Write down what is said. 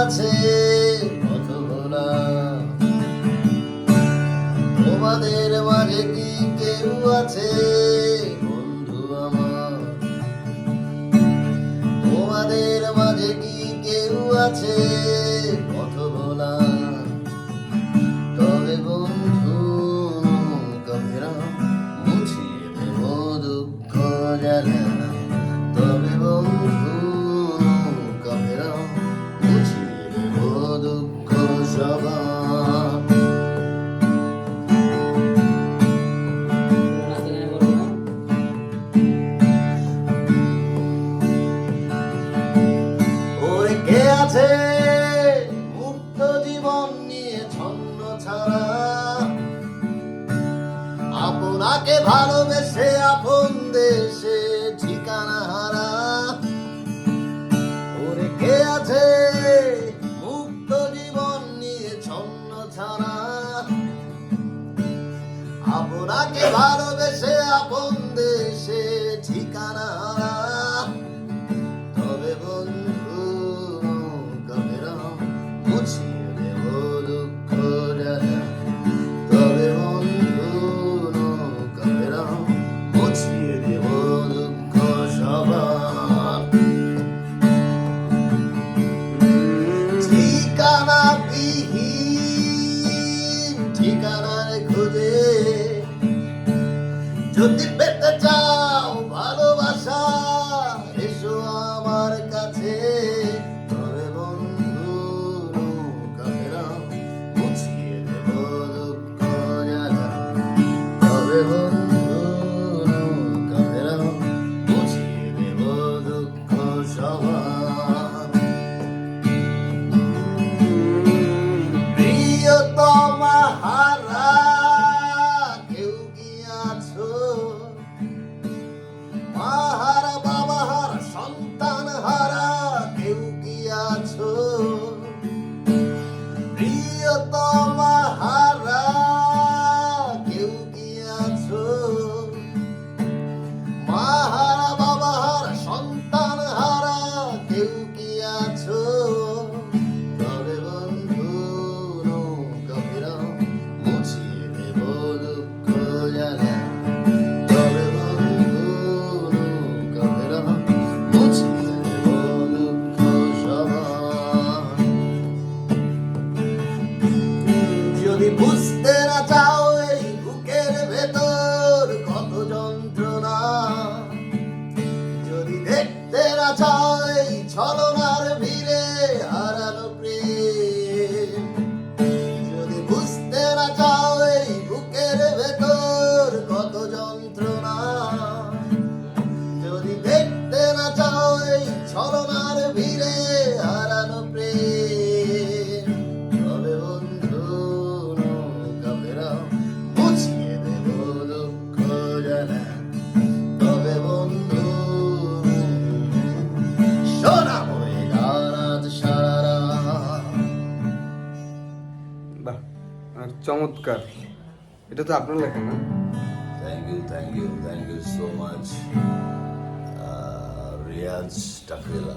আছে, কত তোমাদের মাঝে কি কেউ আছে, বন্ধু আমার? তোমাদের মাঝে কি কেউ আছে, কত কে আছে? মুক্ত জীবন নিয়ে ছন্ন ছাড়া। আপনাকে ভালোবেসে আপন দেশে ঠিকানা হারা। ওরে কে আছে? মুক্ত জীবন নিয়ে ছন্ন ছাড়া। আপনাকে ভালোবেসে আপন দেশে ঠিকানা ঠিকানা বিহীন ঠিকানার খোঁজে। যদি পেতে চায় যায় ছলনা চমৎকার। এটা তো আপনার লেখা না? Thank you thank you thank you so much Riaz টাকেলা